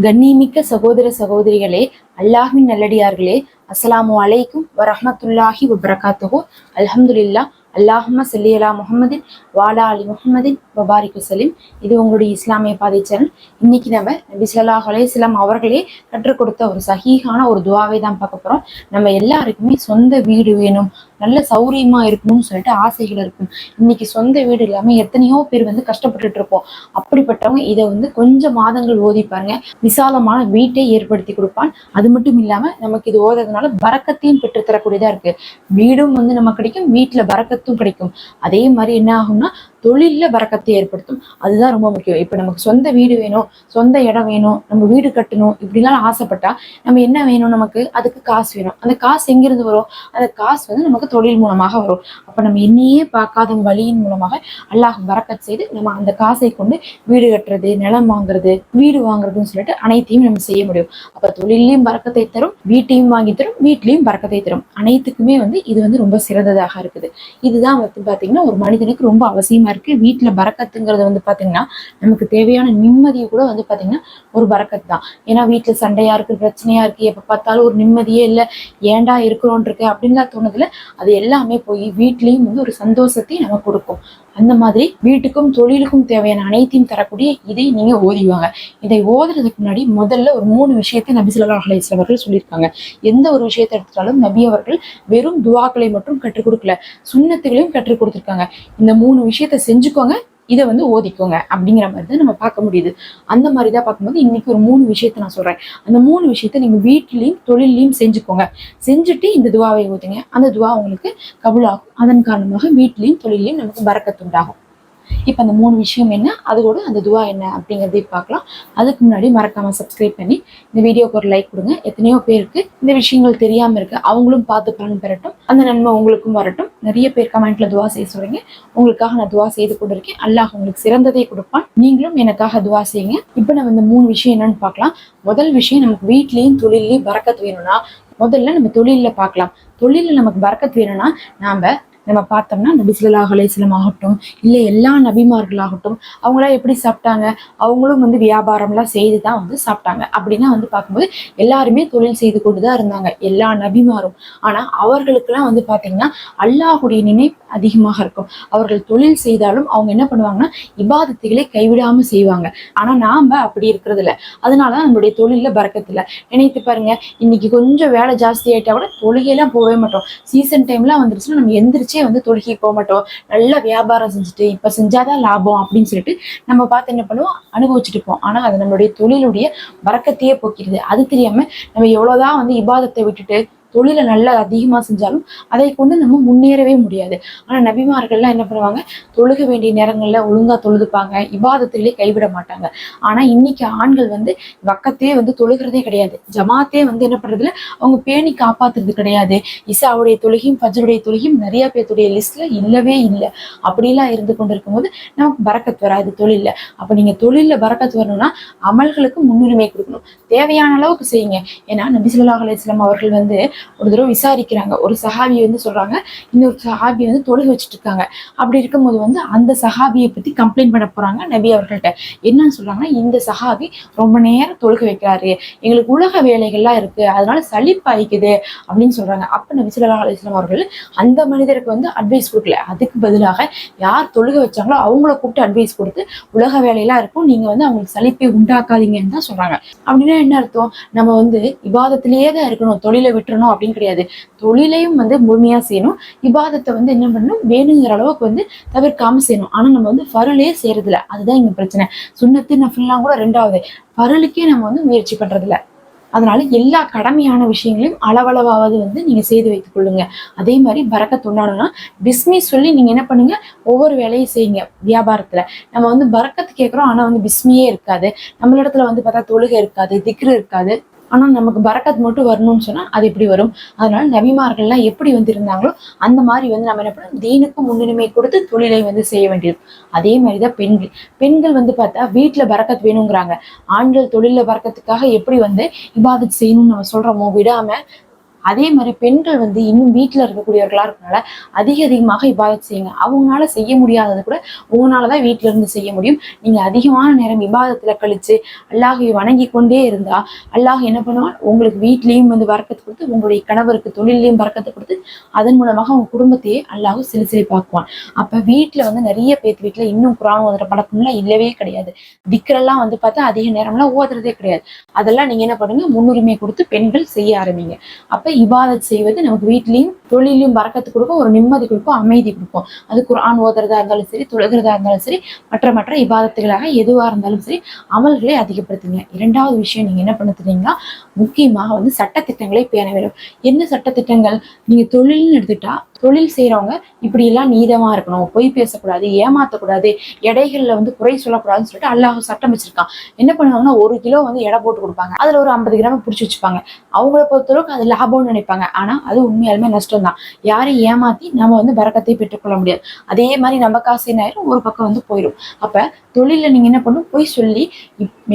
கண்ணிமிக்க சகோதர சகோதரிகளே அல்லாஹின் நல்லடியார்களே அஸ்லாம் அலைக்கும் வரஹ்மத்துல்லாஹி வபரகாத்துஹு. அலமதுல்லா அல்லாஹும சல்லியலா முகமதின் வாலா அலி முகமதின் வபாரிக் வசலிம் இது உங்களுடைய இஸ்லாமிய பாதை சேனல் இன்னைக்கு நம்ம நபி சொல்லாஹ் அலையம் அவர்களே கற்றுக் கொடுத்த ஒரு சஹீஹான ஒரு துவாவை தான் பார்க்க போறோம். நம்ம எல்லாருக்குமே சொந்த வீடு வேணும். நல்ல சௌரியமா இருக்கணும்னு சொல்லிட்டு ஆசைகள் இருக்கும். இன்னைக்கு சொந்த வீடு இல்லாம எத்தனையோ பேர் வந்து கஷ்டப்பட்டுட்டு இருப்போம். அப்படிப்பட்டவங்க இதை வந்து கொஞ்சம் மாதங்கள் ஓதி பாருங்க. விசாலமான வீட்டை ஏற்படுத்தி கொடுப்பான். அது மட்டும் இல்லாம நமக்கு இது ஓதுறதுனால பறக்கத்தையும் பெற்றுத்தரக்கூடியதா இருக்கு. வீடும் வந்து நமக்கு கிடைக்கும். வீட்டுல பறக்கத்தும் கிடைக்கும். அதே மாதிரி என்ன ஆகும்னா தொழிலில் வரக்கத்தை ஏற்படுத்தும். அதுதான் ரொம்ப முக்கியம். இப்போ நமக்கு சொந்த வீடு வேணும் சொந்த இடம் வேணும் நம்ம வீடு கட்டணும் இப்படிலாம் ஆசைப்பட்டா நம்ம என்ன வேணும் நமக்கு? அதுக்கு காசு வேணும். அந்த காசு எங்கிருந்து வரும்? அந்த காசு வந்து நமக்கு தொழில் மூலமாக வரும். அப்போ நம்ம என்னையே பார்க்காத வழியின் மூலமாக அல்லாஹ் வரக்கத் செய்து நம்ம அந்த காசை கொண்டு வீடு கட்டுறது நிலம் வாங்குறது வீடு வாங்குறதுன்னு சொல்லிட்டு அனைத்தையும் நம்ம செய்ய முடியும். அப்போ தொழிலையும் பறக்கத்தை தரும் வீட்டையும் வாங்கி தரும் வீட்லையும் பறக்கத்தை தரும். அனைத்துக்குமே வந்து இது வந்து ரொம்ப சிறந்ததாக இருக்குது. இதுதான் வந்து பார்த்தீங்கன்னா ஒரு மனிதனுக்கு ரொம்ப அவசியமாக அவசியமா இருக்கு. வீட்டுல பறக்கத்துங்கிறது வந்து பாத்தீங்கன்னா நமக்கு தேவையான நிம்மதியை கூட வந்து பாத்தீங்கன்னா ஒரு பறக்கத்து தான். ஏன்னா வீட்டுல சண்டையா இருக்கு பிரச்சனையா இருக்கு எப்ப பார்த்தாலும் ஒரு நிம்மதியே இல்லை ஏன்டா இருக்கிறோன் இருக்கு அப்படின்லாம் தோணுதுல அது எல்லாமே போய் வீட்லயும் வந்து ஒரு சந்தோஷத்தை நமக்கு கொடுக்கும். அந்த மாதிரி வீட்டுக்கும் தொழிலுக்கும் தேவையான அனைத்தையும் தரக்கூடிய இதை நீங்க ஓதிவாங்க இதை ஓதுறதுக்கு முன்னாடி முதல்ல ஒரு மூணு விஷயத்தை நபி சொல்லா அலைஹி அவர்கள் சொல்லியிருக்காங்க. எந்த ஒரு விஷயத்தை எடுத்துட்டாலும் நபி அவர்கள் வெறும் துவாக்களை மட்டும் கற்றுக் கொடுக்கல சுண்ணத்துகளையும் கற்றுக் கொடுத்துருக்காங்க. இந்த மூணு விஷயத்தை செஞ்சுக்கோங்க இதை வந்து ஓதிக்கோங்க அப்படிங்கிற மாதிரி தான் நம்ம பார்க்க முடியுது. அந்த மாதிரி தான் பார்க்கும்போது இன்னைக்கு ஒரு மூணு விஷயத்த நான் சொல்றேன். அந்த மூணு விஷயத்த நீங்க வீட்லேயும் தொழிலையும் செஞ்சுக்கோங்க. செஞ்சுட்டு இந்த துவாவை ஓதுங்க. அந்த துவா உங்களுக்கு கபுலாகும் அதன் காரணமாக வீட்லேயும் தொழிலையும் நமக்கு பறக்கத்துண்டாகும். இப்போ அந்த மூணு விஷயம் என்ன? அதோட அந்த துவா என்ன அப்படிங்கிறதையும் பார்க்கலாம். அதுக்கு முன்னாடி மறக்காமல் சப்ஸ்கிரைப் பண்ணி இந்த வீடியோக்கு ஒரு லைக் கொடுங்க. எத்தனையோ பேருக்கு இந்த விஷயங்கள் தெரியாமல் இருக்கு. அவங்களும் பார்த்து பலன் பெறட்டும். அந்த நன்மை உங்களுக்கும் வரட்டும். நிறைய பேர் கமெண்ட்ல துவா செய்ய சொல்றீங்க. உங்களுக்காக நான் துவா செய்து கொண்டிருக்கேன். அல்லாஹ் உங்களுக்கு சிறந்ததை கொடுப்பான். நீங்களும் எனக்காக துவா செய்யுங்க. இப்போ நம்ம இந்த மூணு விஷயம் என்னன்னு பார்க்கலாம். முதல் விஷயம் நமக்கு வீட்லேயும் தொழிலையும் பறக்கத்து வேணும்னா முதல்ல நம்ம தொழிலில் பார்க்கலாம். தொழிலில் நமக்கு பறக்கத்து வேணும்னா நாம் நம்ம பார்த்தோம்னா நபி ஸல்லல்லாஹு அலைஹி ஆகட்டும் இல்லை எல்லா நபிமார்களாகட்டும் அவங்களாம் எப்படி சாப்பிட்டாங்க அவங்களும் வந்து வியாபாரம்லாம் செய்து தான் வந்து சாப்பிட்டாங்க. அப்படின்னா வந்து பார்க்கும்போது எல்லாருமே தொழில் செய்து கொண்டு தான் இருந்தாங்க எல்லா நபிமாரும். ஆனால் அவர்களுக்கெல்லாம் வந்து பார்த்தீங்கன்னா அல்லாஹுடைய நினைவு அதிகமாக இருக்கும். அவர்கள் தொழில் செய்தாலும் அவங்க என்ன பண்ணுவாங்கன்னா இபாதத்துகளை கைவிடாமல் செய்வாங்க. ஆனால் நாம் அப்படி இருக்கிறது இல்லை அதனால தான் நம்மளுடைய தொழிலில் பறக்கத்தில் நினைத்து பாருங்க இன்னைக்கு கொஞ்சம் வேலை ஜாஸ்தி ஆகிட்டா கூட தொழுகையெல்லாம் போகவே மாட்டோம். சீசன் டைம்லாம் வந்துருச்சுன்னா நம்ம எந்திரிச்சு வந்து தொழுகி போக மாட்டோம். நல்லா வியாபாரம் செஞ்சுட்டு இப்ப செஞ்சாதான் லாபம் அப்படின்னு சொல்லிட்டு நம்ம பார்த்து என்ன பண்ணுவோம்? அனுபவிச்சுட்டு இருப்போம். ஆனா அது நம்மளுடைய தொழிலுடைய வரக்கத்தையே போக்கிடுது. அது தெரியாம நம்ம எவ்வளவுதான் வந்து இபாதத்தை விட்டுட்டு தொழிலை நல்லா அதிகமாக செஞ்சாலும் அதை கொண்டு நம்ம முன்னேறவே முடியாது. ஆனால் நபிமார்கள்லாம் என்ன பண்ணுவாங்க? தொழுக வேண்டிய நேரங்களில் ஒழுங்காக தொழுதுப்பாங்க. இபாதத்திலே கைவிட மாட்டாங்க. ஆனால் இன்னைக்கு ஆண்கள் வந்து வக்கத்தையே வந்து தொழுகிறதே கிடையாது. ஜமாத்தே வந்து என்ன பண்ணுறதுல அவங்க பேணி காப்பாத்துறது கிடையாது. இசாவுடைய தொழுகையும் ஃபஜருடைய தொழுகையும் நிறைய பேர்த்துடைய லிஸ்ட்ல இல்லவே இல்லை. அப்படிலாம் இருந்து கொண்டு இருக்கும்போது நமக்கு பறக்கத்து வராது தொழிலில். அப்போ நீங்கள் தொழிலில் பறக்கத்து வரணும்னா அமல்களுக்கு முன்னுரிமை கொடுக்கணும். தேவையான அளவுக்கு செய்யுங்க. ஏன்னா நபி அலிஸ்லாம் அவர்கள் வந்து ஒரு தடவை விசாரிக்கிறாங்க. ஒரு சஹாபி வந்து சொல்றாங்க இன்னொரு சஹாபி வந்து தொழுக வச்சுட்டு இருக்காங்க அப்படி இருக்கும்போது வந்து அந்த சஹாபியை பத்தி கம்ப்ளைண்ட் பண்ண போறாங்க நபி அவர்கள்ட்ட. என்னன்னு சொல்றாங்கன்னா இந்த சஹாபி ரொம்ப நேரம் தொழுக வைக்கிறாரு. எங்களுக்கு உலக வேலைகள்லாம் இருக்கு. அதனால சளிப்பாய்க்குது அப்படின்னு சொல்றாங்க. அப்ப நபி சொல்லா அலைஹி அவர்கள் அந்த மனிதருக்கு வந்து அட்வைஸ் கொடுக்கல. அதுக்கு பதிலாக யார் தொழுக வச்சாங்களோ அவங்கள கூப்பிட்டு அட்வைஸ் கொடுத்து உலக வேலையெல்லாம் இருக்கும். நீங்க வந்து அவங்களுக்கு சலிப்பை உண்டாக்காதீங்கன்னு தான் சொல்றாங்க. அப்படின்னா என்ன அர்த்தம்? நம்ம வந்து விவாதத்திலேயே தான் இருக்கணும். தொழிலை விட்டுறணும். அப்படின்னு கிடையாது. தொழிலையும் வந்து முழுமையா செய்யணும். இபாதத்தை வந்து என்ன பண்ணணும்? வேணுங்கிற அளவுக்கு வந்து தவிர்க்காம செய்யணும். ஆனா நம்ம வந்து ஃபருளே செய்யறதில்ல. அதுதான் இங்கே பிரச்சனை. சுண்ணத்து நஃபில்லாம் கூட ரெண்டாவது. ஃபருளுக்கே நம்ம வந்து முயற்சி பண்றதில்ல. அதனால எல்லா கடமையான விஷயங்களையும் அளவளவாவது வந்து நீங்க செய்து வைத்துக் கொள்ளுங்க. அதே மாதிரி பறக்க உண்டாடணும்னா பிஸ்மி சொல்லி நீங்க என்ன பண்ணுங்க? ஒவ்வொரு வேலையும் செய்யுங்க வியாபாரத்துல. நம்ம வந்து பறக்கத்து கேட்குறோம் ஆனா வந்து பிஸ்மியே இருக்காது. நம்மளிடத்துல வந்து பார்த்தா தொழுகை இருக்காது திக்ரு இருக்காது. ஆனால் நமக்கு பரக்கத் மட்டும் வரணும்னு சொன்னால் அது எப்படி வரும்? அதனால நபிமார்கள்லாம் எப்படி வந்து இருந்தாங்களோ அந்த மாதிரி வந்து நம்ம என்ன பண்ணணும்? தீனுக்கு முன்னுரிமை கொடுத்து தொழிலை வந்து செய்ய வேண்டியது அதே மாதிரி தான் பெண்கள். பெண்கள் வந்து பார்த்தா வீட்டில் பறக்கத் வேணுங்கிறாங்க. ஆண்கள் தொழிலில் பறக்கத்துக்காக எப்படி வந்து இபாதத் செய்யணும்னு நம்ம சொல்றோமோ விடாம அதே மாதிரி பெண்கள் வந்து இன்னும் வீட்டில் இருக்கக்கூடியவர்களாக இருக்கனால அதிக அதிகமாக இபாதத் செய்யுங்க. அவங்களால செய்ய முடியாதது கூட உங்களால தான் வீட்டில இருந்து செய்ய முடியும். நீங்க அதிகமான நேரம் இபாதத்துல கழிச்சு அல்லாஹை வணங்கி கொண்டே இருந்தா அல்லாஹ் என்ன பண்ணுவான்? உங்களுக்கு வீட்லயும் வந்து வரக்கத்து கொடுத்து உங்களுடைய கணவருக்கு தொழிலையும் வரக்கத்து கொடுத்து அதன் மூலமாக உங்க குடும்பத்தையே அல்லாஹ் சிலிசிலிப்பாக்குவான் அப்ப வீட்டுல வந்து நிறைய பேர் வீட்டுல இன்னும் குரான் ஓதுற பழக்கம்லாம் இல்லவே கிடையாது. திக்கரெல்லாம் வந்து பார்த்தா அதிக நேரம்லாம் ஓதுறதே கிடையாது. அதெல்லாம் நீங்க என்ன பண்ணுங்க? முன்னுரிமை கொடுத்து பெண்கள் செய்ய ஆரம்பிங்க. அப்ப இபாதத் செய்வது நமக்கு வீட்லேயும் தொழிலையும் பறக்கத்து கொடுக்கும் ஒரு நிம்மதி கொடுக்கும் அமைதி கொடுக்கும். அது குரான் ஓதுறதா இருந்தாலும் சரி தொழுகிறதா இருந்தாலும் சரி மற்ற மற்ற இபாதத்துகளாக எதுவாக இருந்தாலும் சரி அமல்களை அதிகப்படுத்துங்க. இரண்டாவது விஷயம் நீங்கள் என்ன பண்ணுறீங்கன்னா முக்கியமாக வந்து சட்டத்திட்டங்களை பேண வேண்டும். என்ன சட்டத்திட்டங்கள்? நீங்கள் தொழில்னு எடுத்துட்டா தொழில் செய்கிறவங்க இப்படியெல்லாம் நீதமாக இருக்கணும் பொய் பேசக்கூடாது ஏமாத்தக்கூடாது எடைகளில் வந்து குறை சொல்லக்கூடாதுன்னு சொல்லிட்டு அல்லாஹ் சட்டம் வச்சிருக்கான். என்ன பண்ணுவாங்கன்னா ஒரு கிலோ வந்து எடை போட்டு கொடுப்பாங்க. அதில் ஒரு ஐம்பது கிராம் பிடிச்சி வச்சுப்பாங்க. அவங்கள பொறுத்தளவுக்கு அது லாபம்னு நினைப்பாங்க. ஆனால் அது உண்மையாலுமே நஷ்டம் தான் யாரையும் ஏமாத்தி நம்ம வந்து பறக்கத்தை பெற்றுக்கொள்ள முடியாது. அதே மாதிரி நம்ம காசு என்ன ஆயிரும்? ஒரு பக்கம் வந்து போயிடும் அப்போ தொழிலில் நீங்கள் என்ன பண்ணும் போய் சொல்லி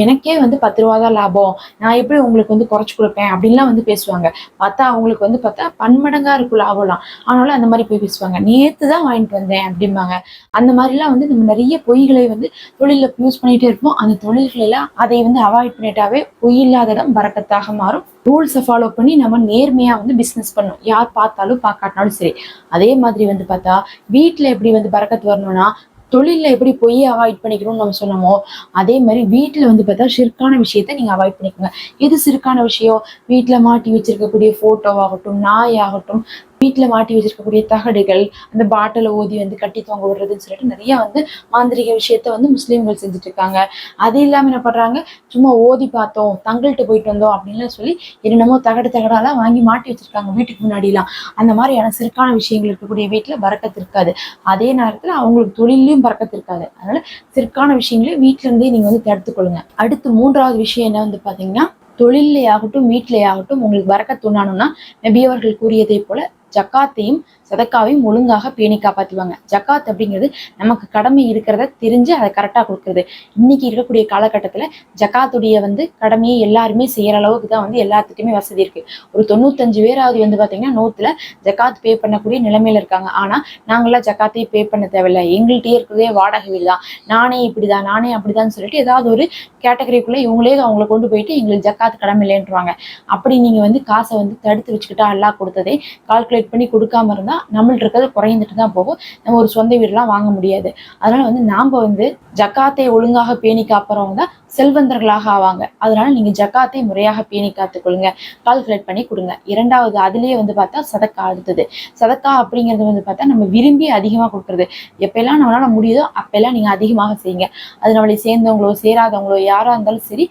எனக்கே வந்து பத்து ரூபா தான் லாபம். நான் எப்படி உங்களுக்கு வந்து குறைச்சி கொடுப்பேன்? அப்படின்லாம் வந்து பேசுவாங்க. பார்த்தா அவங்களுக்கு வந்து பார்த்தா பன்மடங்காக இருக்கும் லாபம்லாம். அதனால அந்த மாதிரி போய் பேசுவாங்க. நேற்று தான் வாங்கிட்டு வந்தேன் அப்படிம்பாங்க. அந்த மாதிரிலாம் வந்து நம்ம நிறைய பொய்களை வந்து தொழிலில் யூஸ் பண்ணிகிட்டே இருப்போம். அந்த தொழில்களெல்லாம் அதை வந்து அவாய்ட் பண்ணிட்டாவே பொய் இல்லாத இடம் பறக்கத்தாக மாறும். ரூல்ஸை ஃபாலோ பண்ணி நம்ம நேர்மையாக வந்து பிஸ்னஸ் பண்ணணும். யார் பார்த்தாலும் பார்க்காட்டினாலும் சரி. அதே மாதிரி வந்து பார்த்தா வீட்டில் எப்படி வந்து பறக்கத்து வரணும்னா தொழிலில் எப்படி பொய் அவாய்ட் பண்ணிக்கணும்னு நம்ம சொன்னோமோ அதே மாதிரி வீட்டில் வந்து பார்த்தா சிறுக்கான விஷயத்த நீங்கள் அவாய்ட் பண்ணிக்கோங்க. எது சிறுக்கான விஷயம் வீட்டில் மாட்டி வச்சிருக்கக்கூடிய ஃபோட்டோவாகட்டும் நாய் ஆகட்டும் வீட்டில் மாட்டி வச்சிருக்கக்கூடிய தகடுகள் அந்த பாட்டிலை ஓதி வந்து கட்டி தொங்க விடுறதுன்னு சொல்லிட்டு நிறைய வந்து மாந்திரிக விஷயத்த வந்து முஸ்லீம்கள் செஞ்சுட்டு இருக்காங்க. அது இல்லாமல் என்ன பண்ணுறாங்க சும்மா ஓதி பார்த்தோம் தங்கள்கிட்ட போயிட்டு வந்தோம் அப்படின்னு சொல்லி என்னென்னமோ தகடு தகடாலாம் வாங்கி மாட்டி வச்சிருக்காங்க வீட்டுக்கு முன்னாடிலாம். அந்த மாதிரியான சிறுக்கான விஷயங்கள் இருக்கக்கூடிய வீட்டில் பறக்கத்து இருக்காது. அதே நேரத்தில் அவங்களுக்கு தொழிலையும் பறக்கத்து இருக்காது. அதனால சிறுக்கான விஷயங்களையும் வீட்டிலேருந்தே நீங்கள் வந்து தடுத்துக்கொள்ளுங்க. அடுத்து மூன்றாவது விஷயம் என்ன வந்து பார்த்தீங்கன்னா தொழிலே ஆகட்டும் வீட்டிலே ஆகட்டும் உங்களுக்கு பறக்க துண்ணானும்னா நபி அவர்கள் கூறியதை போல ஜக்காத்தையும் சதக்காவையும் ஒழுங்காக பேணி காப்பாற்றுவாங்க ஜக்காத் அப்படிங்கிறது நமக்கு கடமை இருக்கிறத தெரிஞ்சு அதை கரெக்டாக கொடுக்குறது. இன்னைக்கு இருக்கக்கூடிய காலகட்டத்தில் ஜக்காத்துடைய வந்து கடமையை எல்லாருமே செய்யற அளவுக்கு தான் வந்து எல்லாத்துக்குமே வசதி இருக்கு. ஒரு தொண்ணூத்தஞ்சு பேராவது வந்து பார்த்தீங்கன்னா நூத்துல ஜக்காத் பே பண்ணக்கூடிய நிலைமையில இருக்காங்க. ஆனால் நாங்களாம் ஜக்காத்தையும் பே பண்ண தேவையில்லை. எங்கள்கிட்டயே இருக்கிறதே வாடகை வீடு தான். நானே இப்படிதான் நானே அப்படிதான் சொல்லிட்டு ஏதாவது ஒரு கேட்டகரிக்குள்ளே இவங்களே அவங்கள கொண்டு போயிட்டு எங்களுக்கு ஜக்காத் கடமை இல்லைன்றாங்க அப்படி நீங்கள் வந்து காசை வந்து தடுத்து வச்சுக்கிட்டா அல்லா கொடுத்ததே கால்குலேட் பண்ணி கொடுக்காம இருந்தால் நம்மள்ட்ட இருக்கிறது குறைந்துட்டு தான் போகும். நம்ம ஒரு சொந்த வீடுலாம் வாங்க முடியாது. அதனால வந்து நாம் வந்து ஜக்காத்தை ஒழுங்காக பேணி காப்புறவங்க தான் செல்வந்தர்களாக ஆவாங்க. அதனால நீங்க ஜக்காத்தை முறையாக பேணி காத்துக்கொள்ளுங்க. கால்குலேட் பண்ணி கொடுங்க. இரண்டாவது அதுலயே வந்து பார்த்தா சதக்கா அடுத்தது. சதக்கா அப்படிங்கிறது வந்து பார்த்தா நம்ம விரும்பி அதிகமாக கொடுக்குறது. எப்பெல்லாம் நம்மளால முடியுதோ அப்பெல்லாம் நீங்க அதிகமாக செய்யுங்க. அது நம்மளை சேர்ந்தவங்களோ சேராதவங்களோ யாரா இருந்தாலும் சரி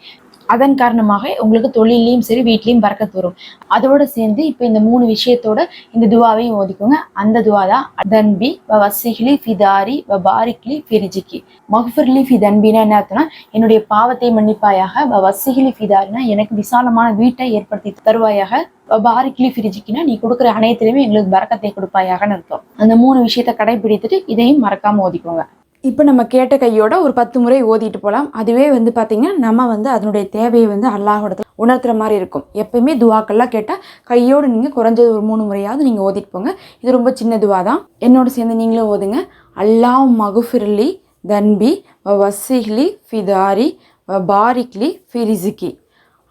அதன் காரணமாக உங்களுக்கு தொழிலையும் சரி வீட்லேயும் பறக்கத்து வரும் அதோட சேர்ந்து இப்போ இந்த மூணு விஷயத்தோட இந்த துவாவையும் ஓதிக்கோங்க. அந்த துவா தான் தன்பி வ வசிஹ்லி ஃபிதாரி வ பாரிக்லி ஃபிரிஜிக்கி. மஹ்ஃபர்லி ஃபி தன்பினா என்ன அர்த்தம்னா என்னுடைய பாவத்தை மன்னிப்பாயாக வ வசிஹ்லி ஃபிதாரினா எனக்கு விசாலமான வீட்டை ஏற்படுத்தி தருவாயாக பாரிக்லி ஃபிரிஜிக்கினா நீ கொடுக்குற அனைத்துலையுமே எங்களுக்கு பறக்கத்தை கொடுப்பாயாகன்னு அர்த்தம். அந்த மூணு விஷயத்தை கடைபிடித்துட்டு இதையும் மறக்காமல் ஓதிக்கோங்க. இப்போ நம்ம கேட்ட கையோட ஒரு பத்து முறை ஓதிட்டு போகலாம் அதுவே வந்து பார்த்திங்கன்னா நம்ம வந்து அதனுடைய தேவையை வந்து அல்லாஹோட உணர்த்துற மாதிரி இருக்கும். எப்பயுமே துவாக்கள்லாம் கேட்டால் கையோடு நீங்கள் குறைஞ்சது ஒரு மூணு முறையாவது நீங்கள் ஓதிட்டு போங்க. இது ரொம்ப சின்ன துவா தான். என்னோட சேர்ந்து நீங்களும் ஓதுங்க. அல்லாஹ் மகுஃபிர்லி தன்பி வ வசிஹ்லி ஃபிதாரி வ பாரிக்லி ஃபிரிசிக்கி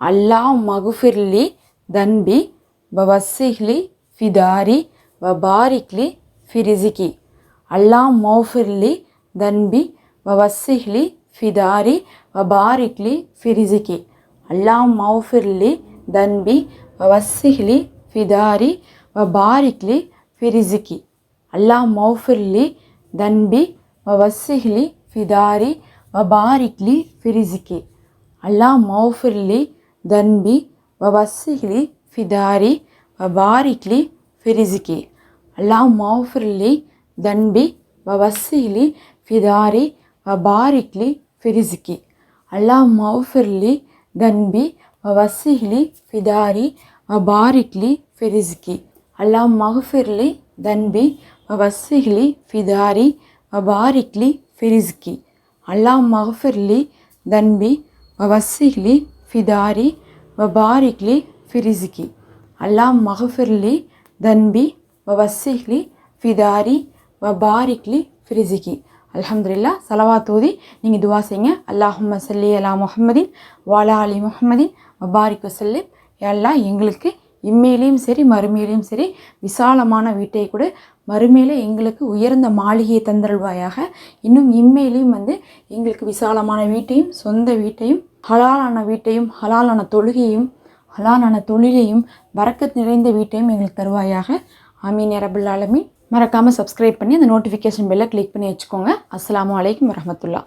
அல்லாஹ் மகுஃபிர்லி தன்பி வ வசிஹ்லி ஃபிதாரி வ பாரிக்லி ஃபிரிசிக்கி அல்லாஹ் மௌஃபிர்லி தன்பி வ வசிஹ்லி ஃபிதாரி வ பாரிக்லி ஃபிரிசிக்கி அல்லாஹ் மௌஃபிர்லி தன்பி வ வசிஹ்லி ஃபிதாரி வ பாரிக்லி ஃபிரிசிக்கி அல்லாஹ் மௌஃபிர்லி தன்பி வ வசிஹ்லி ஃபிதாரி வ பாரிக்லி ஃபிரிசிக்கி அல்லாஹ் மௌஃபிர்லி தன்பி வ வசிஹ்லி ஃபிதாரி வ பாரிக்லி ஃபிரிசிக்கி அல்லாஹ் மௌஃபிர்லி தன்பி வ வசிஹ்லி ஃபிதாரி வ பாரிக்லி ஃபிரிசிக்கி அல்லாஹ் மௌஃபிர்லி தன்பி வ வசிஹ்லி ஃபிதாரி வ ஃபிரிசிக்கி அல்லாஹ் மகஃபிர்லி தன்பி வசிஹ்லி ஃபிதாரி வ பாரிக்லி ஃபிரிசிக்கி அல்லா மஹஃபிர்லி தன்பி வசிஹ்லி ஃபிதாரி வ பாரிக்லி ஃபிரிசிக்கி அல்லா மஹஃபிர்லி தன்பி வசிஹ்லி ஃபிதாரி வபாரிக்லி ஃபிரிசிகி அலமதுல்லா சலவா தூதி நீங்கள் துவா செய்யுங்க. அல்லாஹும்ம சல்லி அலா முஹம்மதின் வாலா அலி முஹம்மதின் வபாரிக் வசல்லிம். எல்லாம் எங்களுக்கு இம்மையிலையும் சரி மறுமையிலையும் சரி விசாலமான வீட்டை கூட. மறுமையில் எங்களுக்கு உயர்ந்த மாளிகையை தந்தருள்வாயாக. இன்னும் இம்மையிலையும் வந்து எங்களுக்கு விசாலமான வீட்டையும் சொந்த வீட்டையும் ஹலாலான வீட்டையும் ஹலாலான தொழுகையும் ஹலாலான தொழிலையும் வரக்கத் நிறைந்த வீட்டையும் எங்களுக்கு தருவாயாக. ஆமீன் ரபுல் ஆலமீன். மறக்காமல் சப்ஸ்கிரைப் பண்ணி அந்த நோட்டிஃபிகேஷன் பெல்லை கிளிக் பண்ணி வச்சுக்கோங்க. அஸ்லாம் வலைக்கம் வரமத்துல்லா